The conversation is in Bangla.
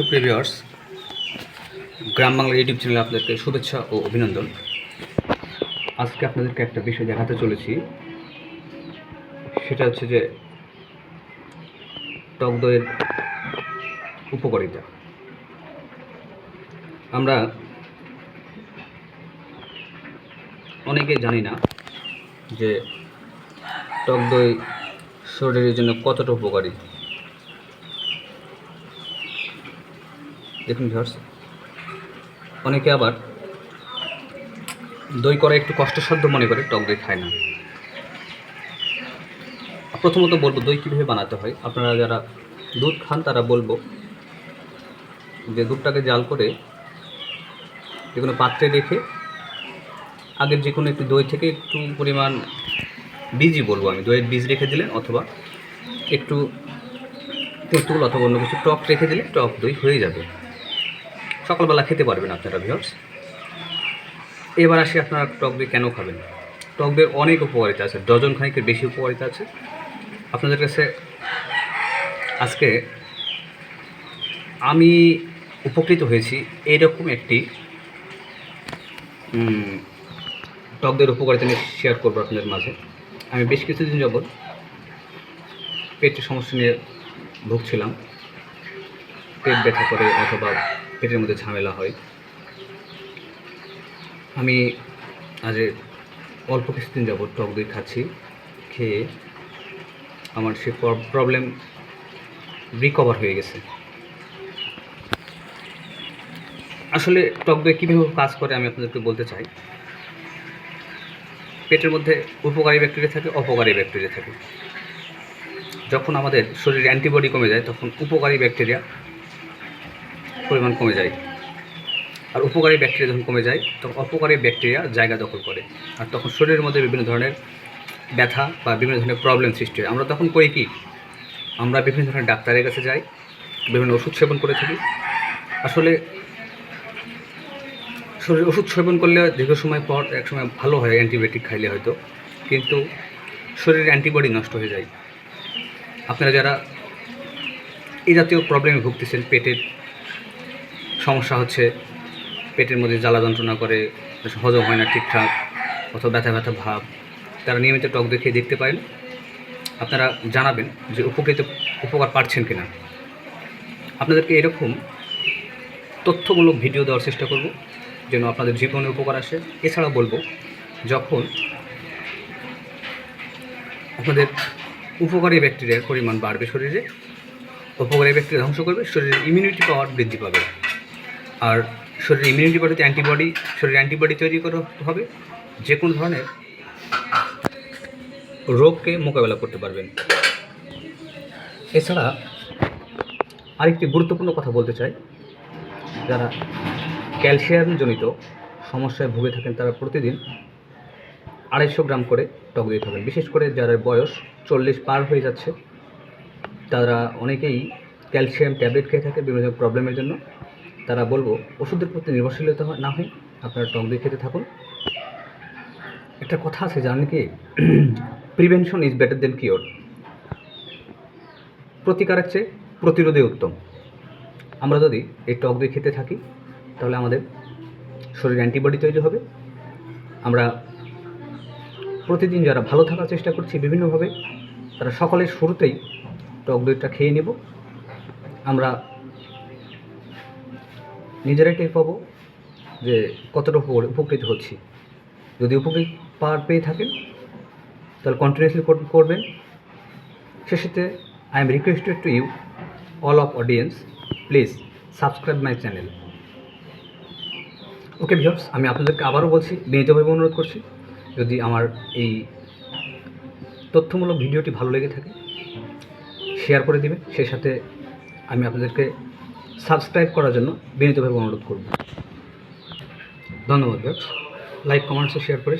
সুপ্রিয় ভিউয়ার্স গ্রাম বাংলা ইউটিউব চ্যানেলে আপনাদেরকে শুভেচ্ছা ও অভিনন্দন। আজকে আপনাদেরকে একটা বিষয় দেখাতে চলেছি। সেটা হচ্ছে যে টক দইয়ের উপকারিতা। আমরা অনেকে জানি না যে টক দই শরীরের জন্য কতটা উপকারী। দেখুন ভিউয়ার্স অনেকে আবার দই করা একটু কষ্টসাধ্য মনে করে, টক দই খায় না। প্রথমত বলব, দই কীভাবে বানাতে হয়? আপনারা যারা দুধ খান, তারা বলব যে দুধটাকে জাল করে যে কোনো পাত্রে রেখে আগের যে কোনো একটু দই থেকে একটু পরিমাণ বীজই বলব আমি, দইয়ের বীজ রেখে দিলেন অথবা একটু তেঁতুল অথবা অন্য কিছু টক রেখে দিলে টক দই হয়ে যাবে। সকালবেলা খেতে পারবেন আপনারা ভিউয়ার্স এবার আসি আপনারা টক দই কেন খাবেন? টক দইয়ের অনেক উপকারিতা আছে, ডজন খানিকের বেশি উপকারিতা আছে। আপনাদের কাছে আজকে আমি উপকৃত হয়েছি এইরকম একটি টক দইয়ের উপকারিতা নিয়ে শেয়ার করব আপনাদের মাঝে। আমি বেশ কিছুদিন যাবৎ পেটের সমস্যা নিয়ে ভুগছিলাম। পেট ব্যথা করে অথবা পেটের মধ্যে ঝামেলা হয়। আমি আজ অল্প কিছুদিন যাবৎ টক দই খাচ্ছি, খেয়ে আমার সে প্রবলেম রিকভার হয়ে গেছে। আসলে টক দই কীভাবে কাজ করে আমি আপনাদেরকে বলতে চাই। পেটের মধ্যে উপকারী ব্যাকটেরিয়া থাকে, অপকারী ব্যাকটেরিয়া থাকে। যখন আমাদের শরীরে অ্যান্টিবডি কমে যায়, তখন উপকারী ব্যাকটেরিয়া পরিমাণ কমে যায়। আর উপকারী ব্যাকটেরিয়া যখন কমে যায়, তখন অপকারী ব্যাকটেরিয়া জায়গা দখল করে। আর তখন শরীরের মধ্যে বিভিন্ন ধরনের ব্যথা বা বিভিন্ন ধরনের প্রবলেম সৃষ্টি হয়। আমরা তখন করি কি? আমরা বিভিন্ন ধরনের ডাক্তারের কাছে যাই, বিভিন্ন ওষুধ সেবন করে থাকি। আসলে শরীর ওষুধ সেবন করলে দীর্ঘ সময় পর এক সময় ভালো হয় অ্যান্টিবায়োটিক খাইলে হয়তো। কিন্তু শরীরের অ্যান্টিবডি নষ্ট হয়ে যায়। আপনারা যারা এই জাতীয় প্রবলেমে ভুগতেছেন, পেটের সমস্যা হচ্ছে, পেটের মধ্যে জ্বালা যন্ত্রণা করে, হজম হয় না ঠিকঠাক, অথবা ব্যথা ব্যথা ভাব। তারা নিয়মিত টক দেখে দেখতে পারেন। আপনারা জানাবেন যে উপকৃত, উপকার পাচ্ছেন কিনা। আপনাদেরকে এরকম তথ্যমূলক ভিডিও দেওয়ার চেষ্টা করব, যেন আপনাদের জীবনে উপকার আসে। এছাড়া বলব, যখন আপনাদের উপকারী ব্যাকটেরিয়ার পরিমাণ বাড়বে শরীরে, উপকারী ব্যাকটেরিয়া ধ্বংস করবে, শরীরের ইমিউনিটি পাওয়ার বৃদ্ধি পাবে। আর শরীরের ইমিউনিটি বাড়িতে অ্যান্টিবডি শরীরে অ্যান্টিবডি তৈরি করা হবে যে কোনো ধরনের রোগকে মোকাবেলা করতে পারবেন। এছাড়া আরেকটি গুরুত্বপূর্ণ কথা বলতে চাই, যারা ক্যালসিয়ামজনিত সমস্যায় ভুগে থাকেন, তারা প্রতিদিন আড়াইশো গ্রাম করে টক দিয়ে থাকেন বিশেষ করে যারা বয়স চল্লিশ পার হয়ে যাচ্ছে, তারা অনেকেই ক্যালসিয়াম ট্যাবলেট খেয়ে থাকে বিভিন্ন প্রবলেমের জন্য। তারা বলব, ওষুধের প্রতি নির্ভরশীলতা না হয় আপনারা টক দই খেতে থাকুন। একটা কথা আছে, জানেন কি? Prevention is better than cure প্রতিকারের চেয়ে প্রতিরোধে উত্তম। আমরা যদি এই টক দই খেতে থাকি, তাহলে আমাদের শরীরে অ্যান্টিবডি তৈরি হবে। আমরা প্রতিদিন যারা ভালো থাকার চেষ্টা করছি, বিভিন্নভাবে তারা সকলের শুরুতেই টক দইটা খেয়ে নেব। আমরা নিজেরাই টের পাবো যে কতটা উপকৃত হচ্ছি। যদি উপকৃত পার পেয়ে থাকেন, তাহলে কন্টিনিউসলি করবেন। শেষেতে I am requested to you all of audience please subscribe my channel okay viewers আমি আপনাদেরকে আবারও বলছি বিনীতভাবে অনুরোধ করছি। যদি আমার এই তথ্যমূলক ভিডিওটি ভালো লেগে থাকে শেয়ার করে দিবেন। সেই সাথে আমি আপনাদেরকে সাবস্ক্রাইব করার জন্য বিনীতভাবে অনুরোধ করব। ধন্যবাদ লাইক কমেন্টস শেয়ার করে